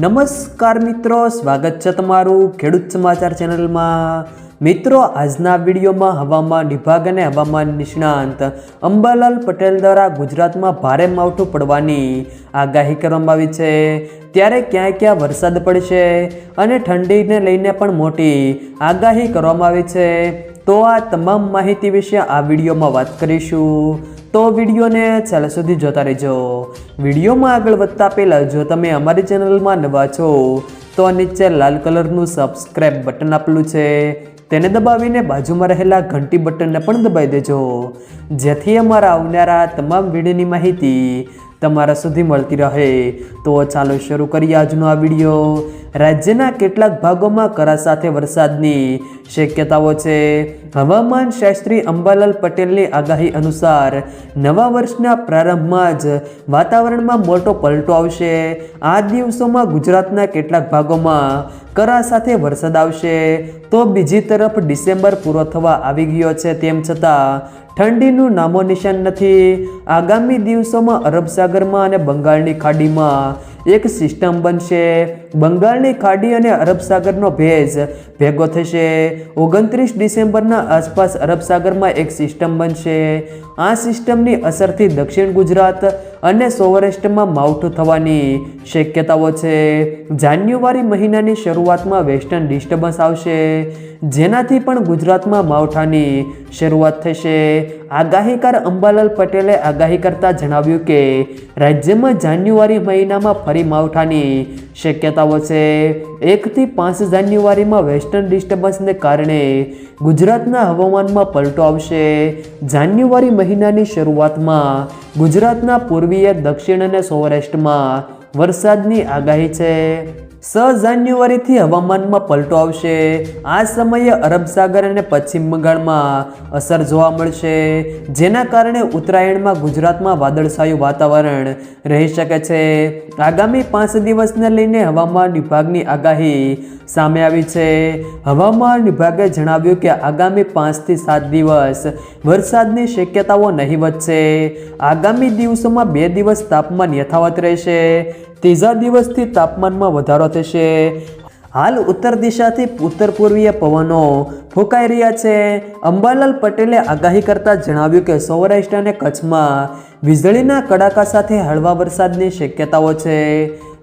નમસ્કાર મિત્રો, સ્વાગત છે તમારું ખેડૂત સમાચાર ચેનલમાં. મિત્રો, આજના વિડીયોમાં હવામાન વિભાગ અને હવામાન નિષ્ણાંત અંબાલાલ પટેલ દ્વારા ગુજરાતમાં ભારે માવઠું પડવાની આગાહી કરવામાં આવી છે. ત્યારે ક્યાં ક્યાં વરસાદ પડશે અને ઠંડીને લઈને પણ મોટી આગાહી કરવામાં આવી છે. તો આ તમામ માહિતી વિશે આ વિડીયોમાં વાત કરીશું. તો વિડીયોને છેલ્લે સુધી જોતા રહેજો. વિડીયોમાં આગળ વધતા પહેલાં જો તમે અમારી ચેનલમાં નવા છો, તો નીચે લાલ કલરનું સબસ્ક્રાઇબ બટન આપેલું છે. તેને દબાવીને બાજુમાં રહેલા ઘંટી બટનને પણ દબાવી દેજો. જેથી અમારા આવનારા તમામ વિડીયોની માહિતી તમારા સુધી મળતી રહે. તો ચાલો શરૂ કરીએ આજનો આ વીડિયો. રાજ્યના કેટલાક ભાગોમાં કરા સાથે વરસાદની શક્યતાઓ છે. હવામાન શાસ્ત્રી અંબાલાલ પટેલની આગાહી અનુસાર નવા વર્ષના પ્રારંભમાં જ વાતાવરણમાં મોટો પલટો આવશે. આ દિવસોમાં ગુજરાતના કેટલાક ભાગોમાં કરા સાથે વરસાદ આવશે. તો બીજી તરફ ડિસેમ્બર પૂરો થવા આવી ગયો છે. તેમ છતાં ઠંડીનું નામો નિશાન નથી. આગામી દિવસોમાં અરબસાગરમાં અને બંગાળની ખાડીમાં એક સિસ્ટમ બનશે. બંગાળની ખાડી અને અરબસાગરનો ભેજ ભેગો થશે. ઓગણત્રીસ ડિસેમ્બરના આસપાસ અરબસાગરમાં એક સિસ્ટમ બનશે. આ સિસ્ટમની અસરથી દક્ષિણ ગુજરાત અને સૌરાષ્ટ્રમાં માવઠું થવાની શક્યતાઓ છે. જાન્યુઆરી મહિનાની શરૂઆતમાં વેસ્ટર્ન ડિસ્ટર્બન્સ આવશે, જેનાથી પણ ગુજરાતમાં માવઠાની શરૂઆત થશે. આગાહીકાર અંબાલાલ પટેલે આગાહી કરતા જણાવ્યું કે, રાજ્યમાં જાન્યુઆરી મહિનામાં ફરી માવઠાની શક્યતાઓ છે. એકથી પાંચ જાન્યુઆરીમાં વેસ્ટર્ન ડિસ્ટર્બન્સને કારણે ગુજરાતના હવામાનમાં પલટો આવશે. જાન્યુઆરી મહિનાની શરૂઆતમાં ગુજરાતના પૂર્વીય દક્ષિણ અને સૌરાષ્ટ્રમાં વરસાદની આગાહી છે. છ જાન્યુઆરીથી હવામાનમાં પલટો આવશે. આ સમયે અરબ સાગર અને પશ્ચિમ બંગાળમાં અસર જોવા મળશે. જેના કારણે ઉત્તરાયણમાં ગુજરાતમાં વાદળછાયું વાતાવરણ રહી શકે છે. આગામી પાંચ દિવસને લઈને હવામાન વિભાગની આગાહી સામે આવી છે. હવામાન વિભાગે જણાવ્યું કે આગામી પાંચથી સાત દિવસ વરસાદની શક્યતાઓ નહીવત છે. આગામી દિવસોમાં બે દિવસ તાપમાન યથાવત રહેશે. ત્રીજા દિવસથી તાપમાનમાં વધારો થશે. હાલ ઉત્તર દિશાથી ઉત્તર પૂર્વીય પવનો ફૂંકાઈ રહ્યા છે. અંબાલાલ પટેલે આગાહી કરતા જણાવ્યું કે સૌરાષ્ટ્ર અને કચ્છમાં વીજળીના કડાકા સાથે હળવા વરસાદની શક્યતાઓ છે.